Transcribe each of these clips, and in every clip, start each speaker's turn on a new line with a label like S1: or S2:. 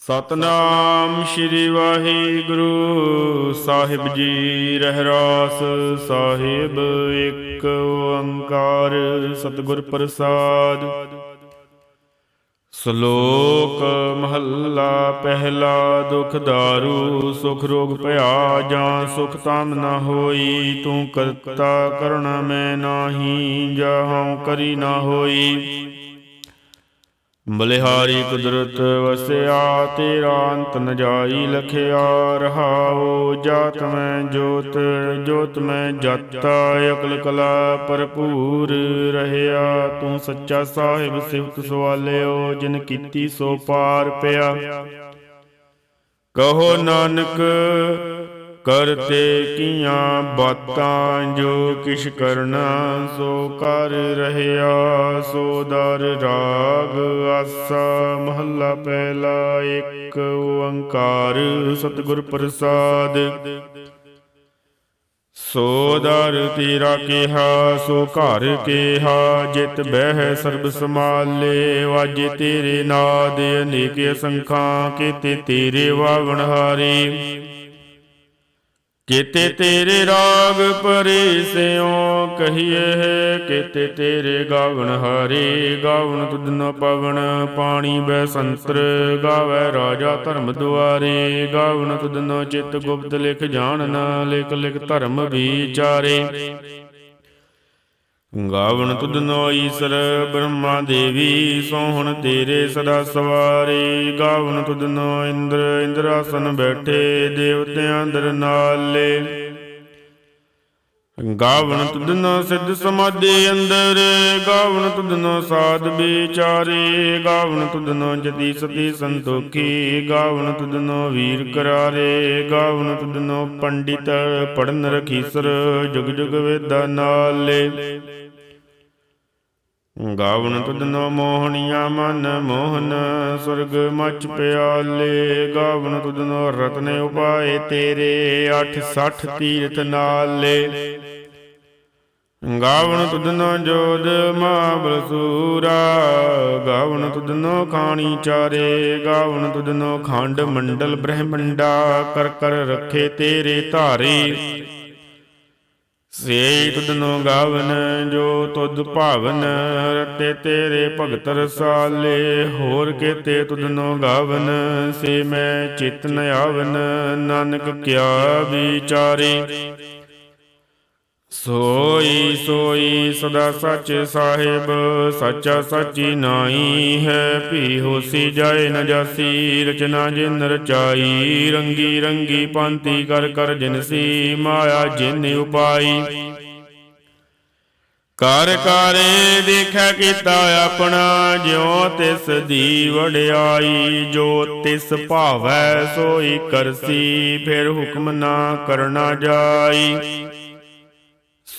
S1: ਸਤਨਾਮ ਸ਼੍ਰੀ ਵਾਹਿਗੁਰੂ। ਸਾਹਿਬ ਜੀ ਰਹਿਰਾਸ ਸਾਹਿਬ ਇੱਕ ਓੰਕਾਰ ਸਤਿਗੁਰ ਪ੍ਰਸਾਦ। ਸ਼ਲੋਕ ਮਹੱਲਾ ਪਹਿਲਾ, ਦੁਖ ਦਾਰੂ, ਸੁਖ ਰੋਗ ਭਇਆ, ਜਾਂ ਸੁਖ ਤਾਮ ਨਾ ਹੋਈ, ਤੂੰ ਕਰਤਾ ਕਰਣ ਮੈਂ ਨਾਹੀ ਜਹਾਂ ਕਰੀ ਨਾ ਹੋਈ। ਬਲਿਹਾਰੀ ਕੁਦਰਤ ਵਸਿਆ ਤੇਰਾ ਅੰਤ ਨ ਜਾਈ ਲਖਿਆ, ਰਹਾਉ ਜਾਤ ਮੈਂ ਜੋਤ ਜੋਤ ਮੈਂ ਜਾਤਾ, ਅਕਲ ਕਲਾ ਭਰਪੂਰ ਰਹਿਆ। ਤੂੰ ਸੱਚਾ ਸਾਹਿਬ, ਸਿਫਤ ਸਵਾਲਿਓ, ਜਿਨ ਕੀਤੀ ਸੋ ਪਾਰ ਪਿਆ। ਕਹੋ ਨਾਨਕ ਕਰਤੇ ਕੀਆਂ ਬਾਤਾਂ ਜੋ ਕਿਛ ਕਰਨਾ, ਸੋ ਕਰ ਰਹਿਆ, ਸੋ ਦਰ ਰਾਗ ਆਸਾ। ਮਹੱਲਾ ਪਹਿਲਾ ਇੱਕ, ਓੰਕਾਰ ਸਤਿਗੁਰ ਪ੍ਰਸਾਦ। ਸੋ ਦਰ ਤੇਰਾ ਕਿਹਾ, ਸੋ ਘਰ ਕਿਹਾ, ਜਿਤ ਬਹਿ ਸਰਬ ਸਮਾਲੇ ਵਾਜੇ ਤੇਰੇ ਨਾਦ ਅਨੇਕ ਸੰਖਾਂ ਕੀਤੇ, ਤੇਰੇ ਵਾਵਣ ਹਾਰੇ। ਕੀਤੇ ਤੇਰੇ ਰਾਗ ਪਰੇ ਸਿਉ ਕਹੀਏ ਕੀਤੇ ਤੇਰੇ ਗਾਵਣ ਹਾਰੇ, ਗਾਵਣ ਤੁਧ ਨ ਪਵਨ ਪਾਣੀ ਬੈ ਸੰਤਰ ਗਾਵੇ ਰਾਜਾ ਧਰਮ ਦੁਆਰੇ, ਗਾਵਣ ਤੁਧ ਨ ਚਿਤ ਗੁਪਤ ਲਿਖ ਜਾਣ ਲਿਖ ਲਿਖ ਧਰਮ ਵਿਚਾਰੇ। ਗਾਵਣ ਤੁਧ ਨੋ ਈਸਰ ਬ੍ਰਹਮਾ ਦੇਵੀ, ਸੋਹਣ ਤੇਰੇ ਸਦਾ ਸਵਾਰੀ। ਗਾਵਣ ਤੁਧ ਨੋ ਇੰਦਰ, ਇੰਦਰਾਸਨ ਬੈਠੇ ਦੇਵਤਿਆਂ ਅੰਦਰ ਨਾਲੇ। ਗਾਵਣ ਤੁਧ ਨੋ ਸਿੱਧ ਸਮਾਧੀ ਅੰਦਰ ਗਾਵਣ ਤੁਧ ਨੋ ਸਾਧ ਵਿਚਾਰੇ। ਗਾਵਣ ਤੁਧ ਨੋ ਜਤੀ ਸਤੀ ਸੰਤੋਖੀ ਗਾਵਣ ਤੁਧ ਨੋ ਵੀਰ ਕਰਾਰੇ। ਗਾਵਣ ਤੁਧ ਨੋ ਪੰਡਿਤ ਪੜਨ ਰਖੀਸਰ ਜੁਗ ਜੁਗ ਵੇਦਾ ਨਾਲੇ। ਗਾਵਣ ਤੁਧ ਨੋ ਮੋਹਣੀਆਂ ਮਨ ਮੋਹਨ ਸੁਰਗ ਮਚ ਪਿਆਲੇ। ਗਾਵਣ ਤੁਧ ਨੋ ਰਤਨ ਉਪਾਏ ਤੇਰੇ 860 ਤੀਰਥ ਨਾਲੇ। ਗਾਵਣ ਤੁਧ ਨੋ ਜੋਦ ਮਾਬਲ ਸੂਰਾ। ਗਾਵਣ ਤੁਧ ਨੋ ਖਾਣੀ ਚਾਰੇ। ਗਾਵਣ ਤੁਧ ਨੋ ਖੰਡ ਮੰਡਲ ਬ੍ਰਹਮੰਡਾ। ਕਰ ਕਰ ਰੱਖੇ ਤੇਰੇ ਧਾਰੇ। ਸੇ ਤੁਧਨੋ ਗਾਵਨ ਜੋ ਤੁਧ ਭਾਵਨ ਰਤੇ ਤੇਰੇ ਭਗਤ ਰਸਾਲੇ। ਹੋਰ ਕੀਤੇ ਤੁਧਨੋ ਗਾਵਨ ਸੇ ਮੈਂ ਚਿਤ ਨ ਆਵਨ। ਨਾਨਕ ਕਿਆ ਵਿਚਾਰੇ। ਸੋਈ ਸੋਈ ਸਦਾ ਸੱਚ ਸਾਹਿਬ, ਸੱਚਾ ਸੱਚੀ ਨਾਈ ਹੈ। ਭੀ ਹੋਸੀ ਜਾਏ ਨ ਜਾਸੀ, ਰਚਨਾ ਜਿਨ ਰਚਾਈ, ਰੰਗੀ ਰੰਗੀ ਪੰਤੀ ਕਰ ਕਰ ਜਿਨਸੀ ਮਾਇਆ ਜਿਨ ਉਪਾਈ। ਕਰ ਕਾਰੇ ਦੇਖਿਆ ਕੀਤਾ ਆਪਣਾ, ਜਿਉ ਤਿਸ ਦੀ ਵਡਿਆਈ, ਜੋ ਤਿਸ ਭਾਵੈ ਸੋਈ ਕਰਸੀ, ਫਿਰ ਹੁਕਮ ਨਾ ਕਰਨਾ ਜਾਈ।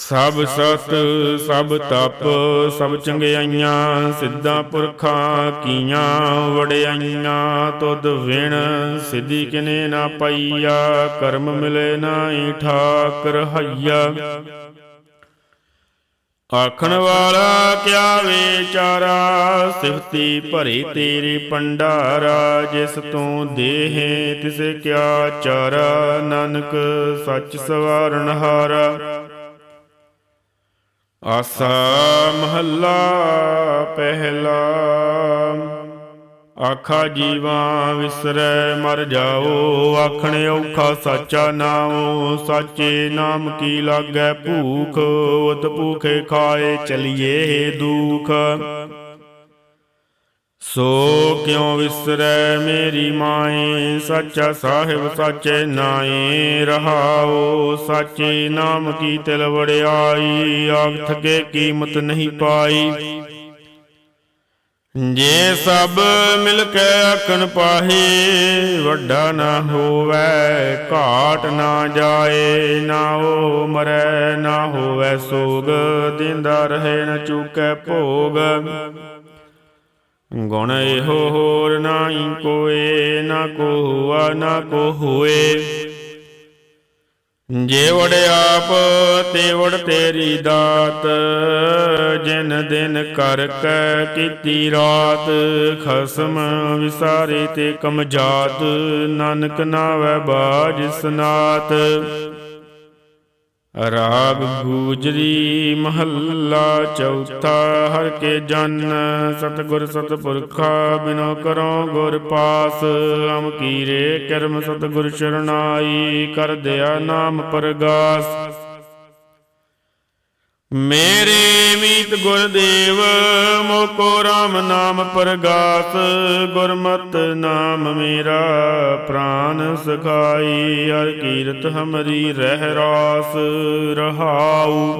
S1: ਸਭ ਸਤ, ਸਭ ਤਪ, ਸਭ ਚੰਗਿਆਈਆਂ, ਸਿੱਧਾ ਪੁਰਖਾਂ, ਕੀਆਂ ਵੜਿਆਈਆਂ ਤੁਧ ਵਿਣ, ਸਿੱਧੀ ਕਿਨੇ ਨਾ ਪਈਆ, ਕਰਮ ਮਿਲੇ ਨਾਹੀ ਠਾਕਰ ਹਈਆ। ਆਖਣ ਵਾਲਾ ਕਿਆ ਵਿਚਾਰਾ, ਸਿਫਤੀ ਭਰੀ ਤੇਰੀ ਪੰਡਾਰਾ ਜਿਸ ਤੋਂ ਦੇਹੇ ਤਿਸ ਕਿਆ ਚਾਰਾ, ਨਾਨਕ ਸੱਚ ਸਵਾਰਨ ਹਾਰਾ। ਆਸਾ ਮਹੱਲਾ ਪਹਿਲਾ। ਆਖਾ ਜੀਵਾ ਵਿਸਰੈ, ਮਰ ਜਾਓ। ਆਖਣ ਔਖਾ ਸਾਚਾ ਨਾਉ ਸਾਚੇ ਨਾਮ ਕੀ ਲਾਗੈ ਭੂਖ? ਉਤ ਭੂਖੇ ਖਾਏ ਚਲੀਏ ਦੁਖ। ਸੋ ਕਿਉ ਵਿਸਰੈ ਮੇਰੀ ਮਾਏ ਸੱਚਾ ਸਾਹਿਬ ਸਾਚੇ ਨਾਏ ਰਹਾਓ ਸਾਚੇ ਨਾਮ ਕੀ ਤਿਲ ਵੜਿਆਈ? ਆਖ ਥਕੇ ਕੀਮਤ ਨਹੀਂ ਪਾਈ। ਜੇ ਸਭ ਮਿਲ ਕੇ ਆਖਣ ਪਾਹੇ, ਵੱਡਾ ਨਾ ਹੋਵੇ, ਘਾਟ ਨਾ ਜਾਏ। ਨਾ ਉਹ ਮਰੈ, ਨਾ ਹੋਵੇ ਸੋਗ, ਦਿੰਦਾ ਰਹੇ ਨਾ ਚੁਕੈ ਭੋਗ। ਗੁਣ ਇਹੋ ਹੋਰ ਨਾਹੀ ਕੋਏ, ਨਾ ਕੋ ਹੁਆ ਨਾ ਕੋ ਹੋਏ ਜੇ ਆਪ ਤੇਵੜ ਤੇਰੀ ਦਾਤ। ਜਿਨ ਦਿਨ ਕਰ ਕੈ ਕੀਤੀ ਰਾਤ, ਖਸਮ ਵਿਸਾਰੇ ਤੇ ਕਮਜਾਤ ਨਾਨਕ ਨਾਵੈ ਬਾਜ ਸਨਾਤ। ਰਾਗ ਗੂਜਰੀ ਮਹੱਲਾ ਚੌਥਾ, ਹਰ ਕੇ ਜਨ ਸਤਗੁਰ ਸਤਪੁਰਖਾ, ਬਿਨੋ ਕਰੋ ਗੁਰ ਪਾਸ। ਅਮ ਕੀਰੇ ਕਰਮ ਸਤਗੁਰ ਸ਼ਰਨਾਈ, ਕਰ ਦਿਆ ਨਾਮ ਪਰਗਾਸ। ਮੇਰੇ ਮੀਤ ਗੁਰਦੇਵ, ਮੋਕੋ RAM ਨਾਮ ਪ੍ਰਗਾਸ, ਗੁਰਮਤ ਨਾਮ ਮੇਰਾ ਪ੍ਰਾਨ ਸਖਾਈ, ਹਰ ਕੀਰਤ ਹਮਰੀ ਰਹਿ ਰਾਸ ਰਹਾਉ।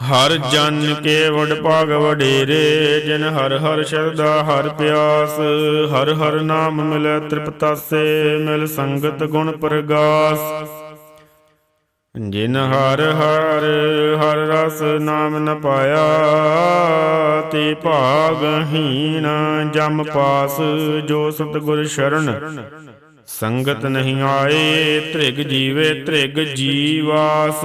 S1: ਹਰ ਜਨ ਕੇ ਵਡ ਭਾਗ ਵਡੇਰੇ, ਜਿਨ ਹਰ ਹਰ ਸ਼ਰਧਾ, ਹਰ ਪਿਆਸ, ਹਰ ਹਰ ਨਾਮ ਮਿਲੈ ਤ੍ਰਿਪਤਾਸੇ, ਮਿਲ ਸੰਗਤ ਗੁਣ ਪ੍ਰਗਾਸ। ਜਿਨ ਹਰ ਹਰ ਹਰ ਰਸ ਨਾਮ ਨ ਪਾਇਆ, ਤੇ ਭਾਗਹੀਣ ਜਮ ਪਾਸ ਜੋ ਸਤਿਗੁਰ ਸ਼ਰਨ। ਸੰਗਤ ਨਹੀਂ ਆਏ, ਤ੍ਰਿਗ ਜੀਵੇ ਤ੍ਰਿਗ ਜੀਵਾਸ।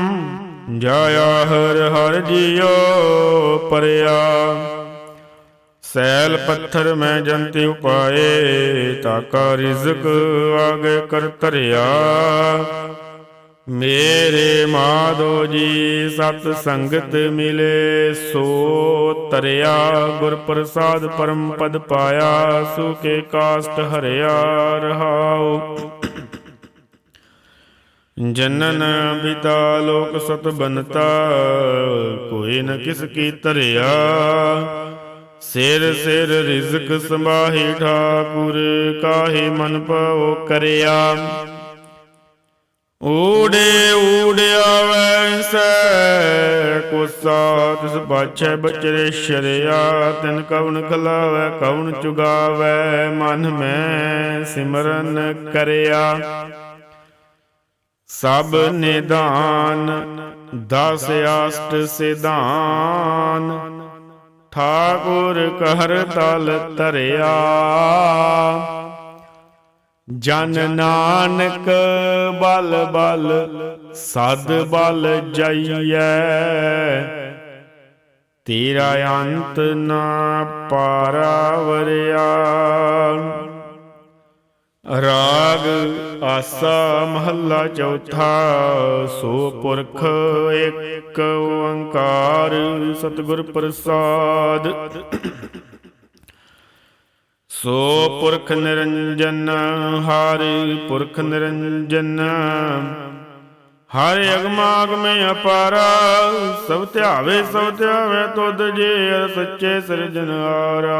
S1: ਜਾਇਆ ਹਰ ਹਰ ਜਿਉ ਪਰਿਆ। ਸੈਲ ਪੱਥਰ ਮੈਂ ਜੰਤੇ ਉਪਾਏ ਤਾਕਾ ਰਿਜ਼ਕ ਆਗੇ ਕਰ ਤਰਿਆ ਮੇਰੇ ਮਾਧੋ ਜੀ ਸਤ ਸੰਗਤ ਮਿਲੇ, ਸੋ ਤਰਿਆ ਗੁਰ ਪ੍ਰਸਾਦ ਪਰਮ ਪਦ ਪਾਇਆ ਸੁਕੇ ਕਾਸਟ ਹਰਿਆ ਰਹਾਉ। ਜਨਨ ਪਿਤਾ ਲੋਕ ਸਤ ਬਨਤਾ, ਕੋਈ ਨ ਕਿਸ ਕੀ ਧਰਿਆ। ਸਿਰ ਸਿਰ ਰਿਜ਼ਕ ਸੰਭਾਹੀ ਠਾਕੁਰ, ਕਾਹੇ ਮਨ ਪਉ ਕਰਿਆ। ਊੜੇ ਊੜਿਆ ਵੈਸੈ ਕੋਸਾ ਤਿਸ ਪਾਛੈ ਬਚਰੇ ਸ਼ਰਿਆ। ਤਿਨ ਕਵਨ ਖਲਾਵੈ ਕਵਨ ਚੁਗਾਵੈ, ਮਨ ਮੈਂ ਸਿਮਰਨ ਕਰਿਆ। ਸਭ ਨਿਦਾਨ, ਦਸ ਅਸ਼ਟ ਸਿਧਾਨ। ਠਾਕੁਰ ਕਹਿਰ ਤਲ ਤਰਿਆ ਜਨ ਨਾਨਕ ਬਲ ਬਲ, ਸਦ ਬਲ ਜਾਈਐ। ਤੇਰਾ ਅੰਤ ਨਾ ਪਾਰਾਵਰਿਆ। ਰਾਗ ਆਸਾ ਮਹੱਲਾ ਚੌਥਾ, ਸੋ ਪੁਰਖ ਇੱਕ ਓੰਕਾਰ, ਸਤਿਗੁਰ ਪ੍ਰਸਾਦ। ਸੋ ਪੁਰਖ ਨਿਰੰਜਨ ਹਰਿ, ਪੁਰਖ ਨਿਰੰਜਨ, ਹਰਿ ਅਗਮਾਗਮੇ ਅਪਾਰਾ, ਸਭ ਧਿਆਵੇ ਸਭ ਧਿਆਵੇ ਤੁਧ ਜੇ ਸੱਚੇ ਸਿਰਜਨਹਾਰਾ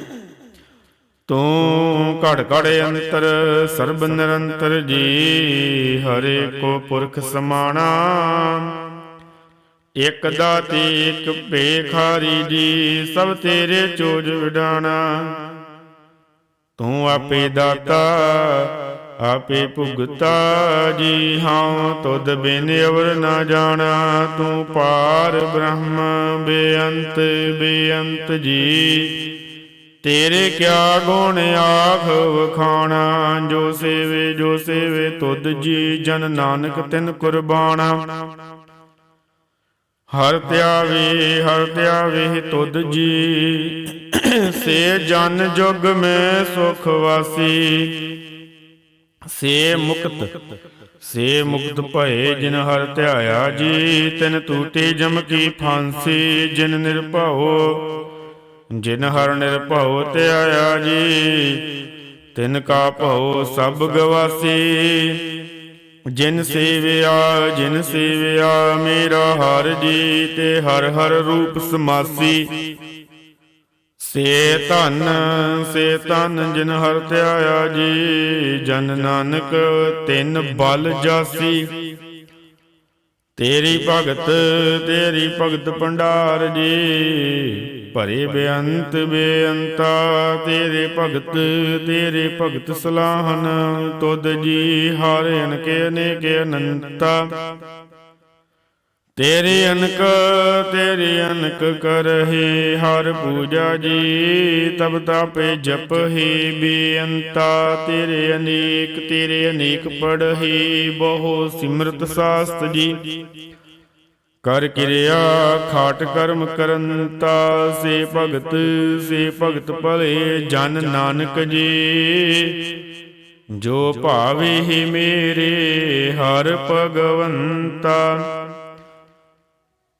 S1: ਤੂੰ ਘੜ ਘੜ ਅੰਤਰ, ਸਰਬ ਨਿਰੰਤਰ ਜੀ, ਹਰੇ ਕੋ ਪੁਰਖ ਸਮਾਣਾ। ਇਕ ਦਾਤੀ, ਇਕ ਭੇਖਾਰੀ ਜੀ, ਸਭ ਤੇਰੇ ਚੋਜ ਵਿਡਾਣਾ। ਤੂੰ ਆਪੇ ਦਾਤਾ, ਆਪੇ ਭੁਗਤਾ ਜੀ ਹਾਂ ਤੁਧ ਬਿਨ ਅਵਰ ਨਾ ਜਾਣਾ। ਤੂੰ ਪਾਰ ਬ੍ਰਹਮ ਬੇਅੰਤ ਬੇਅੰਤ ਜੀ। ਤੇਰੇ ਕਿਆ ਗੁਣ ਆਖ ਵਖਾਣਾ, ਜੋ ਸੇਵੇ ਜੋ ਸੇਵੇ, ਤੁਧ ਜੀ ਜਨ ਨਾਨਕ ਤਿਨ ਕੁਰਬਾਨਾ ਹਰ ਧਿਆਵੇ ਹਰ ਧਿਆਵੇ ਤੁਧ ਜੀ, ਸੇ ਜਨ ਜੁਗ ਮੈਂ ਸੁਖ ਵਾਸੀ। ਸੇ ਮੁਕਤ ਸੇ ਮੁਕਤ ਭਏ ਜਿਨ ਹਰ ਧਿਆਇਆ ਜੀ, ਤਿਨ ਟੂਟੇ ਜਮ ਕੀ ਫਾਂਸੀ, ਜਿਨ ਨਿਰਭਉ ਜਿਨ ਹਰ ਨਿਰਭਉ ਧਿਆਇਆ ਜੀ, ਤਿਨ ਕਾ ਭਉ ਸਭ ਗਵਾਸੀ। ਜਿਨ ਸੇਵਿਆ ਜਿਨ ਸੇਵਿਆ, ਮੇਰਾ ਹਰ ਜੀ, ਤੇ ਹਰ ਹਰ ਰੂਪ ਸਮਾਸੀ। ਸੇ ਧਨ ਸੇ ਧਨ ਜਿਨ ਹਰ ਧਿਆਇਆ ਜੀ, ਜਨ ਨਾਨਕ ਤਿਨ ਬਲ ਜਾਸੀ। ਤੇਰੀ ਭਗਤ ਤੇਰੀ ਭਗਤ ਭੰਡਾਰ ਜੀ ਭਰੇ ਬੇਅੰਤ ਬੇਅੰਤਾ, ਤੇਰੇ ਭਗਤ ਤੇਰੇ ਭਗਤ ਸਲਾਹਨ, ਤੁਧ ਜੀ ਹਰ ਅਨਕੇ ਅਨੇਕ ਅਨੰਤਾ। ਤੇਰੇ ਅਨਕ ਤੇਰੇ ਅਨਕ ਕਰਹਿ, ਹਰ ਪੂਜਾ ਜੀ, ਤਬ ਤਾਪੇ ਜਪ ਹੀ ਬੇਅੰਤਾ। ਤੇਰੇ ਅਨੇਕ ਤੇਰੇ ਅਨੇਕ ਪੜਹੀ, ਬਹੁ ਸਿਮਰਤ ਸਾਸਤ ਜੀ। ਕਰ ਕਿਰਿਆ, ਖਾਟ ਕਰਮ ਕਰੰਤਾ, ਸੇ ਭਗਤ ਸੇ ਭਗਤ ਭਲੇ ਜਨ ਨਾਨਕ ਜੀ। ਜੋ ਭਾਵੇ ਹੀ ਮੇਰੇ ਹਰ ਭਗਵੰਤਾ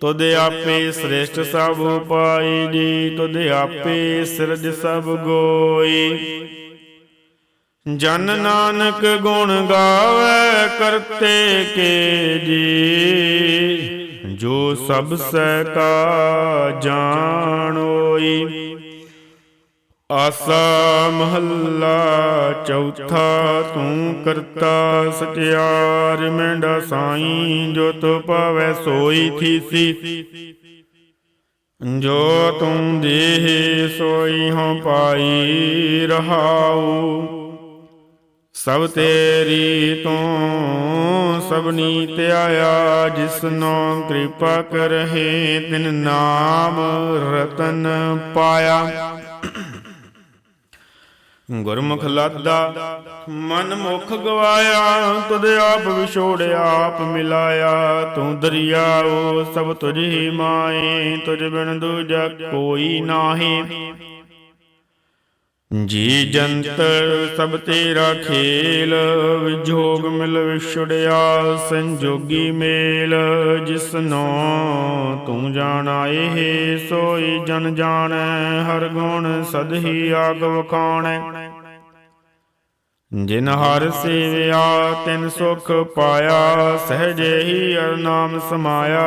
S1: ਤੁਧ ਆਪੇ ਸ੍ਰੇਸ਼ਟ ਸਭ ਉਪਾਈ ਜੀ, ਤੁਧ ਆਪੇ ਸਿਰਜ ਸਭ ਗੋਈ। ਜਨ ਨਾਨਕ ਗੁਣ ਗਾਵੇ ਕਰਤੇ ਕੇ ਜੀ, ਜੋ ਸਭ ਸਹਿ ਕਾ ਜਾਣੋਈ। ਆਸਾ ਮਹੱਲਾ ਚੌਥਾ ਤੂੰ ਕਰਤਾ ਸਚਿਆਰ, ਮੈਂਡਾ ਸਾਈਂ ਜੋ ਤੋ ਪਾਵੈ ਸੋਈ ਥੀਸੀ। ਜੋ ਤੂੰ ਦੇਹ ਸੋਈ ਹਉ ਪਾਈ ਰਹਾਉ, ਸਭ ਤੇਰੀ ਤੂੰ ਸਭਨੀ ਧਿਆਇਆ ਜਿਸਨੋ ਕਿਰਪਾ ਕਰਹਿ ਤਿਨ ਨਾਮ ਰਤਨ ਪਾਇਆ। ਗੁਰਮੁਖ ਲਾਦਾ, ਮਨ ਮੁਖ ਗਵਾਇਆ, ਤੁਧ ਆਪ ਵਿਛੋੜਿਆ, ਆਪ ਮਿਲਾਇਆ। ਤੂੰ ਦਰਿਆਓ ਸਭ ਤੁਝ ਮਾਏ, ਤੁਝ ਬਿਨ ਦੂਜਾ ਕੋਈ ਨਾਹੀ। ਜੀ ਜੰਤਰ ਸਭ ਤੇਰਾ ਖੇਲ, ਵਿਜੋਗ ਮਿਲ ਵਿਛੜਿਆ, ਸੰਜੋਗੀ ਮੇਲ ਜਿਸਨੋ ਤੂੰ ਜਾਣਾ, ਇਹ ਸੋਈ ਜਨ ਜਾਣੈ, ਹਰ ਗੁਣ ਸਦਹੀ ਆਗ ਵਖਾਣੈ। ਜਿਨ ਹਰ ਸੇਵਿਆ, ਤਿਨ ਸੁਖ ਪਾਇਆ, ਸਹਜੇ ਹੀ ਅਰ ਨਾਮ ਸਮਾਇਆ।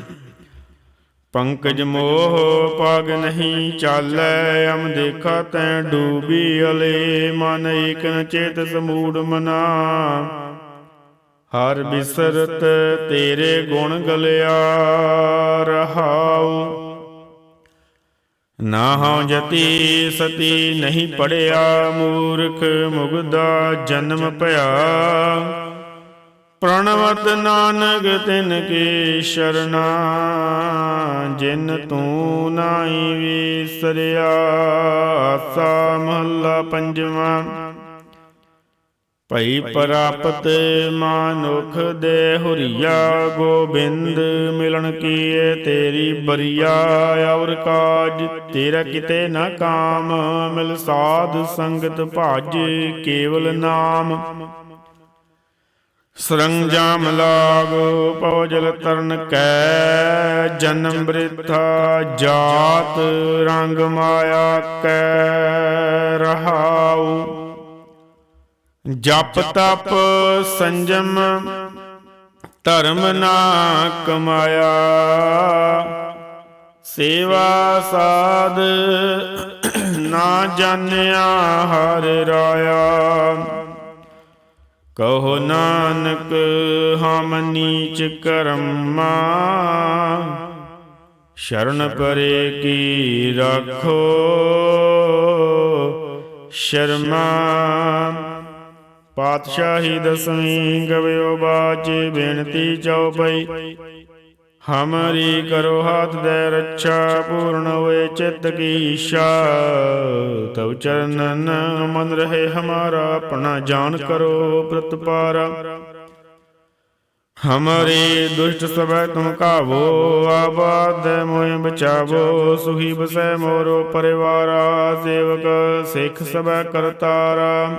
S1: ਪੰਕਜ ਮੋਹ ਪਗ ਨਹੀਂ ਚਾਲੈ, ਅਮ ਦੇਖਾ ਤੈ ਡੂਬੀ ਅਲੇ, ਮਨ ਏਕ ਨ ਚੇਤ ਸਮੂੜ ਮਨਾ। ਹਰ ਬਿਸਰਤ ਤੇਰੇ ਗੁਣ ਗਲਿਆ ਰਹਾਉ। ਨਾ ਹਉ ਜਤੀ ਸਤੀ ਨਹੀਂ ਪੜਿਆ, ਮੂਰਖ ਮੁਗਦਾ ਜਨਮ ਭਇਆ। ਪ੍ਰਣਵਤ ਨਾਨਕ ਤਿਨ ਕੀ ਸ਼ਰਨਾ, ਜਿਨ ਤੂੰ ਨਾਹੀ ਵਿਸਰਿਆ, ਆਸਾ ਮਹੱਲਾ ਪੰਜਵਾਂ। ਭਈ ਪ੍ਰਾਪਤ ਮਾਨੁਖ ਦੇ ਹੁਰੀਆ, ਗੋਬਿੰਦ ਮਿਲਣ ਕੀਏ ਤੇਰੀ ਬਰੀਆ, ਔਰ ਕਾਜ ਤੇਰਾ ਕਿਤੇ ਨਾ ਕਾਮ, ਮਿਲ ਸਾਧ ਸੰਗਤ ਭਜ ਕੇਵਲ ਨਾਮ। ਸਰੰਜਾਮ ਲਾਗ ਪਉਜਲ ਤਰਨ ਕੈ, ਜਨਮ ਬ੍ਰਿਥਾ ਜਾਤ ਰੰਗ ਮਾਇਆ ਕੈ ਰਹਾਉ। ਜਪ ਤਪ ਸੰਜਮ, ਧਰਮ ਨਾ ਕਮਾਇਆ। ਸੇਵਾ ਸਾਧ ਨਾ ਜਾਣਿਆ ਹਰ ਰਾਇਆ। ਕਹੋ ਨਾਨਕ, ਹਮ ਨੀਚ ਕਰਮਾ। ਸ਼ਰਨ ਪਰੇ ਕੀ ਰੱਖੋ। ਸ਼ਰਮਾ। ਪਾਤਸ਼ਾਹੀ ਦਸਵੀਂ ਗਵਿਓ ਬਾਚ ਬੇਨਤੀ ਚਉਪਈ ਹਮਰੀ ਕਰੋ ਹਾਥ ਦੇ ਰੱਛਾ, ਪੂਰਨ ਹੋਏ ਚਿੱਤ ਕੀ ਇੱਛਾ। ਤਵ ਚਰਨਨ ਮਨ ਰਹੇ ਹਮਾਰਾ, ਆਪਣਾ ਜਾਨ ਕਰੋ ਪ੍ਰਤਪਾਰਾ। ਹਮਾਰੇ ਦੁਸ਼ਟ ਸਭੈ ਤੁਮ ਕਾਵੋ, ਆਬਾਦ ਮੋਇ ਬਚਾਵੋ। ਸੁਖੀ ਬਸੈ ਮੋਰੋ ਪਰਿਵਾਰਾ, ਸੇਵਕ ਸਿੱਖ ਸਭੈ ਕਰਤਾਰਾ।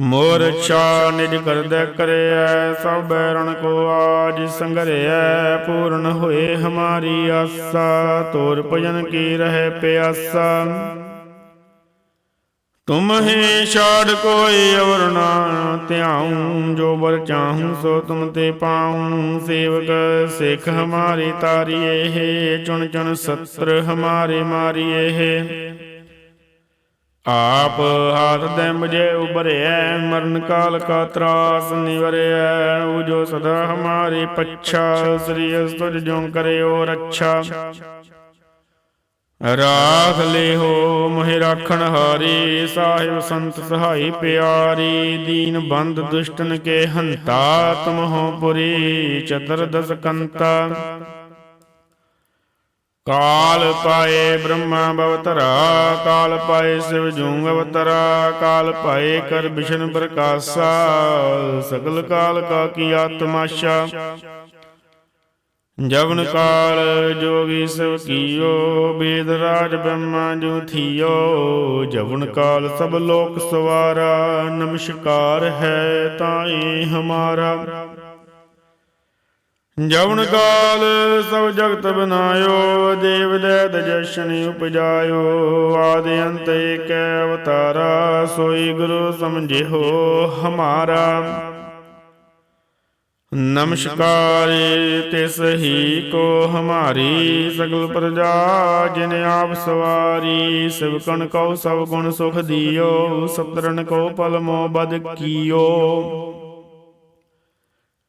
S1: ਮੋਰ ਛਾ ਨਿਜ ਕਰਦੈ ਕਰਿਐ, ਸਭ ਰਣ ਕੋ ਆਜ ਸੰਗਰਿਐ, ਪੂਰਨ ਹੋਏ ਹਮਾਰੀ ਆਸਾ, ਤੋਰ ਭਜਨ ਕੀ ਰਹਿ ਪਿਆਸਾ। ਤੁਮ ਹੀ ਛਾੜ ਕੋਈ ਅਵਰ ਨਾ ਧਿਆਉ, ਜੋ ਬਰ ਚਾਹੂੰ ਸੋ ਤੁਮ ਤੇ ਪਾਉ। ਸੇਵਕ ਸਿੱਖ ਹਮਾਰੀ ਤਾਰੀਏ ਹੈ, ਚੁਣ ਚੁਣ ਸਤਰ ਹਮਾਰੇ ਮਾਰੀਏ ਹੈ। ਆਪ ਹਾਥ ਦੇ ਮੁਝੇ ਉਬਰਿਐ ਮਰਨ ਕਾਲ ਕਾ ਤਰਾਸ ਨਿਵਰਿਐ। ਉਹ ਜੋ ਸਦਾ ਹਮਾਰੀ ਪੱਛਾ, ਸ੍ਰੀ ਅਸਤੁਜ ਜੋ ਕਰਿਓ ਰੱਛਾ। ਰਾਖ ਲਿਹੋ, ਮਹਿ ਰਾਖਣ ਹਾਰੀ, ਸਾਹਿਬ ਸੰਤ ਸਹਾਈ ਪਿਆਰੀ। ਦੀਨ ਬੰਦ ਦੁਸ਼ਟਨ ਕੇ ਹੰਤਾ, ਤੁਮਹੁ ਪੁਰੀ ਚਤਰ ਦਸ ਕੰਤਾ। ਕਾਲ ਪਾਏ ਬ੍ਰਹਮਾ ਬਵਤਰਾ ਕਾਲ ਪਾਏ ਸਿਵ ਜੂੰ ਅਵਤਰਾ, ਕਾਲ ਪਾਏ ਕਰ ਬਿਸ਼ਨ ਪ੍ਰਕਾਸ਼ਾ, ਸਗਲ ਕਾਲ ਕਾ ਕੀ ਆਤਮਾਸ਼ਾ। ਜਵਨ ਕਾਲ ਜੋਗੀ ਸਭ ਕੀਓ, ਬੇਦ ਰਾਜ ਬ੍ਰਹਮਾ ਜੂ ਥੀਓ, ਜਵਨ ਕਾਲ ਸਭ ਲੋਕ ਸਵਾਰਾ, ਨਮਸਕਾਰ ਹੈ ਤਾਏ ਹਮਾਰਾ। ਜਵਨ ਕਾਲ ਸਭ ਜਗਤ ਬਨਾਇਓ ਦੇਵ ਦੈਤ ਜਸ਼ਨ ਉਪਜਾਇਓ। ਆਦਿ ਅੰਤ ਏਕੈ ਅਵਤਾਰਾ ਸੋਈ ਗੁਰੂ ਸਮਝਿਓ ਹਮਾਰਾ। ਨਮਸਕਾਰ ਤਿਸ ਹੀ ਕੋ ਹਮਾਰੀ ਸਗਲ ਪ੍ਰਜਾ ਜਿਨ ਆਪ ਸਵਾਰੀ ਸਿਵ ਕਣ ਕਉ ਸਭ ਗੁਣ ਸੁਖ ਦਿਓ ਸਤਰਨ ਕੋ ਪਲ ਮੋ ਬਦ ਕੀਓ।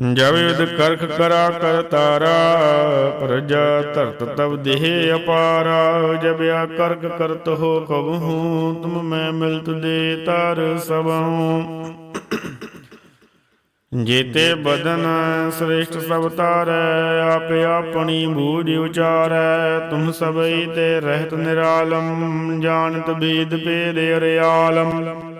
S1: ਜਬ ਕਰਖ ਕਰਾ ਕਰ ਤਾਰਾ, ਪ੍ਰਜਾ ਧਰਤ ਤਬ ਦੇਹ ਅਪਾਰਾ, ਜਬ ਆ ਕਰਕ ਕਰਤ ਹੋ ਕਬਹੂ, ਤੁਮ ਮੈਂ ਮਿਲਤ ਦੇ ਤਰ ਸਭਉ ਜੀਤੇ ਬਦਨ ਸ੍ਰੇਸ਼ਟ ਸਭ ਤਾਰੈ, ਆਪੇ ਆਪਣੀ ਬੂਝ ਉਚਾਰੈ, ਤੁਮ ਸਭਈ ਤੇ ਰਹਿਤ ਨਿਰਾਲਮ, ਜਾਣਤ ਬੀਦ ਪੇਦ ਰਿਆਲਮ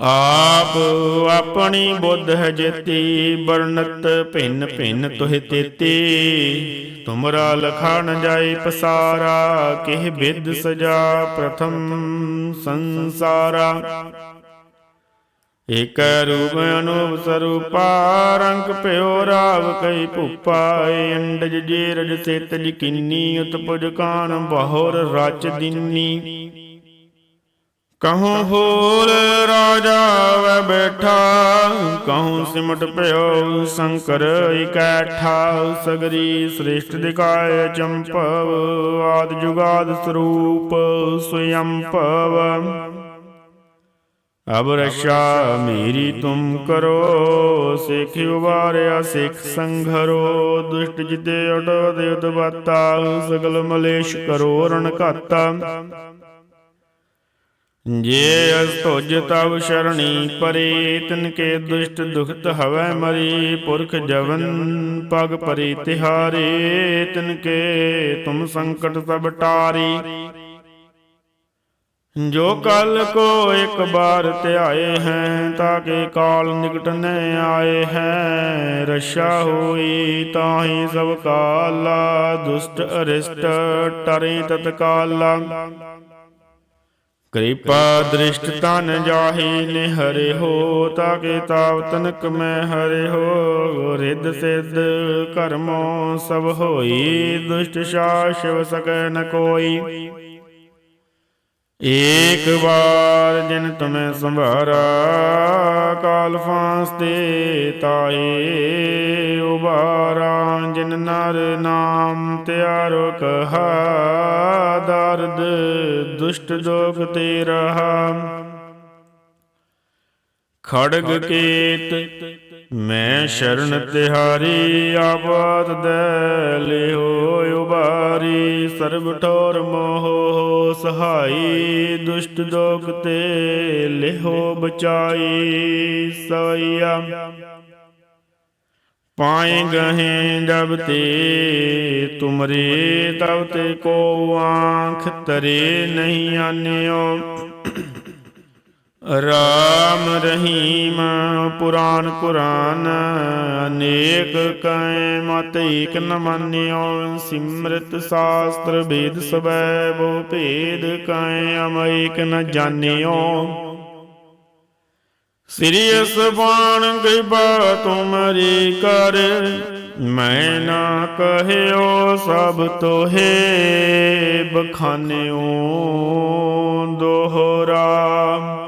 S1: ਆਪ ਆਪਣੀ ਬੁੱਧ ਹੈ ਜੇਤੀ ਬਰਨਤ ਭਿੰਨ ਭਿੰਨ ਤੁਹਿ ਤੇਤੀ। ਤੁਮਰਾ ਲਖਾ ਨ ਜਾਏ ਪਸਾਰਾ, ਕਿਹ ਬਿਦ ਸਜਾ ਪ੍ਰਥਮ ਸੰਸਾਰਾ। ਇਕ ਰੂਪ ਅਨੂਪ ਸਰੂਪਾ, ਰੰਗ ਭਇਓ ਰਾਵ ਕਈ ਭੂਪਾ, ਏ ਅੰਡਜ ਜੇਰਜ ਸੇਤਜ ਕਿੰਨੀ, ਉਤਪੁਜ ਕਾਨ ਬਹੁਰ ਰਚ ਦਿਨੀ। ਕਹੂੰ ਹੋਲ ਰਾਜਾ ਵੈ ਬੈਠਾ, ਕਹੂੰ ਸਿਮਟ ਭਇਓ ਸ਼ੰਕਰ ਇਕੈਠਾ, ਸਗਰੀ ਸ੍ਰਿਸ਼ਟ ਦਿਖਾਏ ਚੰਪਵ, ਆਦ ਜੁਗਾਦ ਸਰੂਪ ਸਯੰਪਵ ਅਬ ਰਸ਼ਾ ਮੇਰੀ ਤੁਮ ਕਰੋ, ਸਿੱਖ ਉਬਾਰਿਆ ਸਿੱਖ ਸੰਘਰੋ, ਦੁਸ਼ਟ ਜਿਤੇ ਅਟ ਦੇ ਉਤਬਤਾ ਸਗਲ ਮਲੇਸ਼ ਕਰੋ ਰਣ ਘਾਤਾ। ਜੇ ਅਸ ਤੁਜ ਤਵ ਸ਼ਰਣੀ ਪਰੇ ਤਿਨ ਕੇ ਦੁਸ਼ਟ ਦੁਖਤ ਹਵੈ ਮਰੀ, ਪੁਰਖ ਜਵਨ ਪਗ ਪਰੇ ਤਿਹਾਰੇ ਤਿਨ ਕੇ ਤੁਮ ਸੰਕਟ ਸਭ ਟਾਰੀ। ਜੋ ਕਲ ਕੋ ਇੱਕ ਬਾਰ ਧਿਆਏ ਹੈ ਤਾਕੇ ਕਾਲ ਨਿਕਟ ਨ ਆਏ ਹੈ। ਰਸ਼ਾ ਹੋਈ ਤਾਹੀ ਸਭ ਕਾਲਾ, ਦੁਸ਼ਟ ਅਰਿਸ਼ਟ ਟਰੇ ਤਤਕਾਲਾ। ਕਿਰਪਾ ਦ੍ਰਿਸ਼ਟ ਤਨ ਜਾਹੀ ਨੇ ਹੋ ਤਾਕੇ ਤਾਵ ਤਨਕ ਮੈਂ ਹਰੇ ਹੋ। ਰਿੱਧ ਸਿੱਧ ਕਰਮੋ ਸਭ ਹੋਈ, ਦੁਸ਼ਟ ਸ਼ਾਸ਼ਵ ਸਕੈ ਨ ਕੋਈ। ਏਕ ਬਾਰ ਜਿਨ ਤੁਮੈ ਸੰਭਾਰਾ ਕਾਲ ਫਾਂਸ ਤੇ ਤਾਏ ਉਬਾਰਾ। ਜਿਨ ਨਰ ਨਾਮ ਤਿਆਰੋ ਕਹਾ ਦਰਦ ਦੁਸ਼ਟ ਦੋਖ ਤੇ ਰਹਾ। ਖੜਗ ਕੇਤ ਮੈਂ ਸ਼ਰਨ ਤਿਹਾਰੀ ਆਬਾਦ ਦੇ ਲਿਓ ਉਬਾਰੀ, ਸਰਬ ਠੋਰ ਮੋਹ ਸਹਾਈ, ਦੁਸ਼ਟ ਦੋਖ ਤੇ ਲਿਹੋ ਬਚਾਈ, ਸਈਆ। ਪਾਏ ਗਹੇ ਜਬ ਤੇ ਤੁਮਰੇ, ਤਬ ਤੇ ਕੋ ਆਂਖ ਤਰੇ ਨਹੀਂ ਆਨਿਓ। ਰਾਮ ਰਹੀਮ ਪੁਰਾਨ ਕੁਰਾਨ, ਅਨੇਕ ਕੈ ਮਤ ਏਕ ਨ ਮਾਨਿਓ, ਸਿਮਰਤ ਸ਼ਾਸਤਰ ਵੇਦ ਸਵੈ ਬੋ ਭੇਦ ਕੈ ਅਮੈਕ ਨ ਜਾਣਿਓ। ਸ੍ਰੀ ਅਸਬਾਨ ਕਿਰਪਾ ਤੁਮਰੀ ਕਰ, ਮੈਂ ਨਾ ਕਹਿਓ ਸਭ ਤੋਹੇ ਬਖਾਨਿਓ ਦੋਹਰਾ।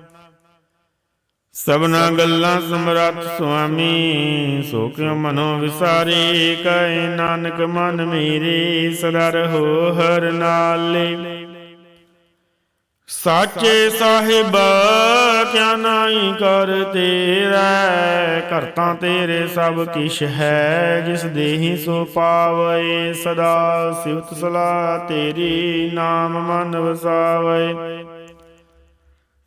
S1: ਸਭਨਾ ਗੱਲਾਂ ਸਮਰੱਥ ਸੁਆਮੀ ਸੋ ਕਿਉ ਮਨੋ ਵਿਸਾਰੀ ਕੈ ਨਾਨਕ ਮਨ ਮੇਰੇ, ਸਦਾ ਰਹੋ ਹਰ ਨਾਲੇ। ਸਾਚੇ ਸਾਹਿਬ, ਕਿਆ ਨਾਹੀ ਕਰ ਤੇਰਾ, ਕਰਤਾ ਤੇਰੇ ਸਭ ਕਿਛ ਹੈ, ਜਿਸ ਦੇਹੀ ਸੋ ਪਾਵੇ, ਸਦਾ ਸਿਵਤ ਸਲਾ ਤੇਰੀ ਨਾਮ ਮਨ ਵਸਾਵੇ।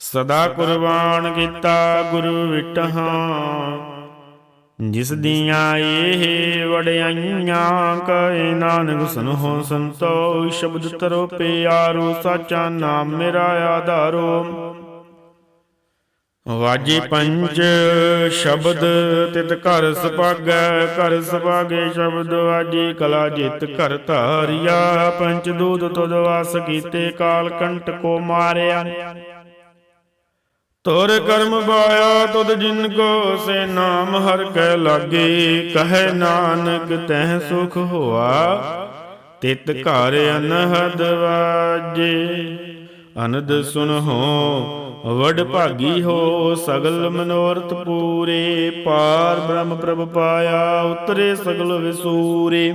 S1: ਸਦਾ ਕੁਰਬਾਨ ਕੀਤਾ ਗੁਰੂ ਵਿਟਹਾਂ ਜਿਸ ਦੀਆਂ ਇਹ ਵਡਿਆਈਆਂ ਕਹੇ ਨਾਨਕ ਸੁਨਹੁ ਸੰਤੋ ਸ਼ਬਦ ਤਰੋ ਪਿਆਰੋ ਸਾਚਾ ਨਾਮ ਮੇਰਾ ਆਧਾਰੋ। ਵਾਜੇ ਪੰਜ ਸ਼ਬਦ, ਤਿਤ ਘਰ ਸੁਭਾਗੈ, ਘਰ ਸੁਭਾਗੇ ਸ਼ਬਦ ਵਾਜੇ ਕਲਾ ਜਿਤ ਘਰ ਧਾਰਿਆ। ਪੰਚ ਦੂਤ ਤੁਦ ਵਾਸ ਕੀਤੇ ਕਾਲ ਕੰਟ ਕੋ ਮਾਰਿਆ। ਤੋਰ ਕਰਮ ਬਾਇਆ ਤੁਧ ਜਿਨ ਕੋ ਸੇ ਨਾਮ ਹਰ ਕੈ ਲਾਗੇ, ਕਹੈ ਨਾਨਕ ਤਹਿ ਸੁਖ ਹੋਆ, ਤਿਤ ਘਰ ਅਨਹਦ ਵਾਜੇ। ਅਨੰਦ ਸੁਨਹੁ, ਵਡ ਭਾਗੀ ਹੋ, ਸਗਲ ਮਨੋਰਥ ਪੂਰੇ, ਪਾਰ ਬ੍ਰਹਮ ਪ੍ਰਭ ਪਾਇਆ, ਉਤਰੇ ਸਗਲ ਵਿਸੂਰੇ।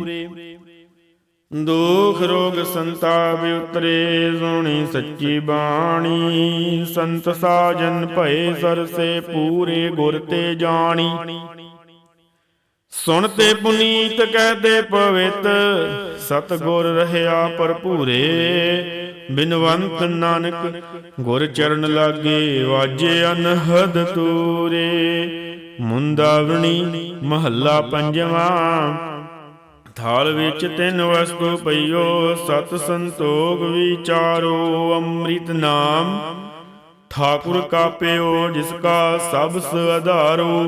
S1: ਦੁਖ ਰੋਗ ਸੰਤਾਪ ਉਤਰੇ, ਸੋਣੀ ਸੱਚੀ ਬਾਣੀ। ਸੰਤ ਸਾਜਨ ਭਏ ਸਰਸੇ, ਪੂਰੇ ਗੁਰ ਤੇ ਜਾਣੀ। ਸੁਣ ਤੇ ਪੁਨੀਤ ਕਹਦੇ ਪਵਿੱਤ ਸਤ ਗੁਰ ਰਹਿਆ ਭਰਪੂਰੇ। ਬਿਨਵੰਤ ਨਾਨਕ, ਗੁਰ ਚਰਨ ਲਾਗੇ ਵਾਜੇ ਅਨਹਦ ਤੂਰੇ। ਮੁੰਦਾਵਣੀ ਮਹੱਲਾ ਪੰਜਵਾਂ ਥਾਲ ਵਿੱਚ ਤਿੰਨ ਵਸਤੂ ਪਈਓ, ਸਤ ਸੰਤੋਖ ਵਿਚਾਰੋ, ਅੰਮ੍ਰਿਤ ਨਾਮ। ਠਾਕੁਰ ਕਾ ਪਿਓ ਜਿਸ ਕਾ ਸਭ ਆਧਾਰੋ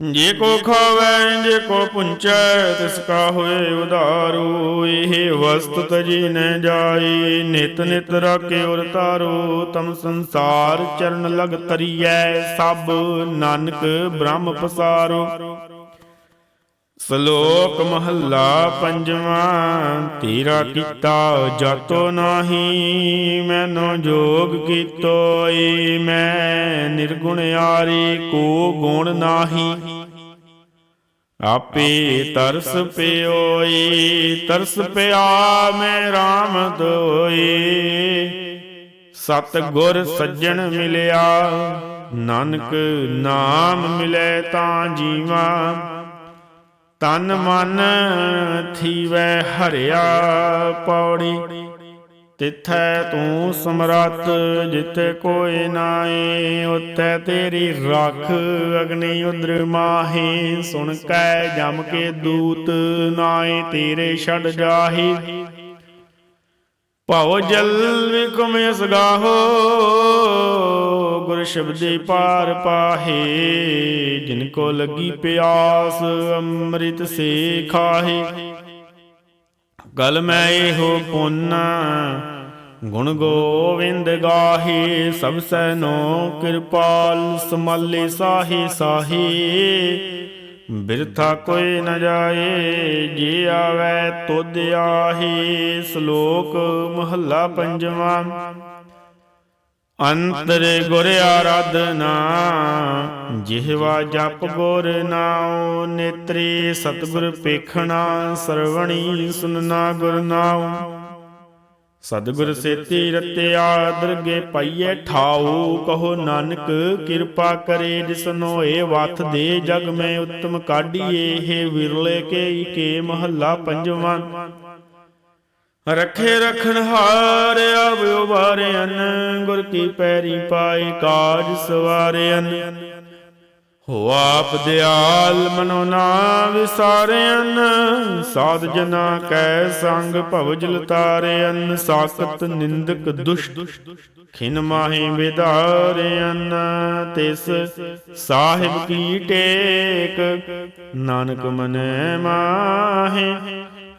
S1: ਜੇ ਕੋ ਖਾਵੈ, ਜੇ ਕੋ ਪੁੰਚੈ, ਤਿਸ ਕਾ ਹੋਏ ਉਧਾਰੋ। ਇਹ ਵਸਤ ਤਜੀ ਨ ਜਾਈ, ਨਿਤ ਨਿਤ ਰਾਖੇ ਉਰ ਤਾਰੋ ਤਮ ਸੰਸਾਰ ਚਰਨ ਲਗ ਤਰੀਐ ਸਭ ਨਾਨਕ ਬ੍ਰਹਮ ਪਸਾਰੋ। ਸ਼ਲੋਕ ਮਹੱਲਾ ਪੰਜਵਾਂ, ਤੇਰਾ ਕੀਤਾ ਜਾਤੋ ਨਾਹੀ, ਮੈਨੋ ਜੋਗ ਕੀਤੋ ਮੈਂ ਨਿਰਗੁਣ ਆਰੀ ਕੋ ਗੁਣ ਨਾਹੀ। ਆਪੇ ਤਰਸ ਪਿਓਈ, ਤਰਸ ਪਿਆ ਮੈਂ RAM ਦੋਈ। ਸਤ ਗੁਰ ਸੱਜਣ ਮਿਲਿਆ, ਨਾਨਕ ਨਾਮ ਮਿਲੇ ਤਾਂ ਜੀਵਾ। ਤਨ ਮਨ ਥੀਵੈ ਹਰਿਆ ਪੌੜੀ। ਤਿਥੈ ਤੂੰ ਸਮਰੱਥ, ਜਿੱਥੇ ਕੋਈ ਨਾਏ ਉੱਥੇ ਤੇਰੀ ਰੱਖ ਅਗਨੀ ਉਦਰ ਮਾਹੀ। ਸੁਣ ਕੈ ਜਮ ਕੇ ਦੂਤ ਨਾਏ ਤੇਰੇ ਛੜ ਜਾਹੀ। ਭਉ ਜਲ ਵਿਕਮ ਸਗਾਹੋ ਗੁਰ ਸ਼ਬਦੇ ਪਾਰ ਪਾਹੇ, ਜਿਨ ਕੋ ਲੱਗੀ ਪਿਆਸ, ਅੰਮ੍ਰਿਤ ਸੇ ਖਾਹੇ। ਗਲ ਮੈਂ ਇਹੋ ਪੁੰਨ, ਗੁਣ ਗੋਵਿੰਦ ਗਾਹੇ, ਸਭ ਸੈਨੋ ਕਿਰਪਾਲ, ਸਮਾਲੇ ਸਾਹੀ ਸਾਹੀ। ਬਿਰਥਾ ਕੋਈ ਨ ਜਾਏ, ਜੇ ਆਵੈ ਤੁਧ ਆਹੀ, ਸ਼ਲੋਕ ਮਹੱਲਾ ਪੰਜਵਾਂ। ਅੰਤਰ ਗੁਰ ਆਰਾਧਨਾ, ਜਿਹਵਾ ਜਪ ਗੁਰ ਨਾਉ, ਨੇਤਰੀ ਸਤਿਗੁਰ ਪੇਖਣਾ, ਸਰਵਣੀ ਸੁਨਣਾ ਗੁਰ ਨਾਉ। ਸਤਿਗੁਰ ਸੇਤੀ ਰਤਿਆ ਦਰਗੇ ਪਈਏ ਠਾਉ, ਕਹੋ ਨਾਨਕ ਕਿਰਪਾ ਕਰੇ ਜਿਸਨੋ ਇਹ ਵਥ ਦੇ ਜਗ ਮੈਂ ਉਤਮ ਕਾਢੀਏ ਇਹ ਵਿਰਲੇ ਕੇ ਕੇ ਮਹੱਲਾ ਪੰਜਵਾਂ। ਰਖੇ ਰਖਣ ਹਾਰ ਆਵ ਉਬਾਰਿਆਨ ਗੁਰ ਕੀ ਪੈਰੀ ਪਾਏ ਕਾਜ ਸਵਾਰਿਆਨ ਹੋ ਆਪ ਦਿਆਲ ਮਨੋ ਨਾ ਵਿਸਾਰਿਆਨ ਸਾਧ ਜਨਾ ਕੈ ਸੰਗ ਭਵਜਲ ਤਾਰਿਆਨ ਸਾਖਤ ਨਿੰਦਕ ਦੁਸ਼ਟ ਖਿਨ ਮਾਹੀ ਵਿਦਾਰਿਆਨ ਤਿਸ ਸਾਹਿਬ ਕੀ ਟੇਕ, ਨਾਨਕ ਮਨੈ ਮਾਹੇ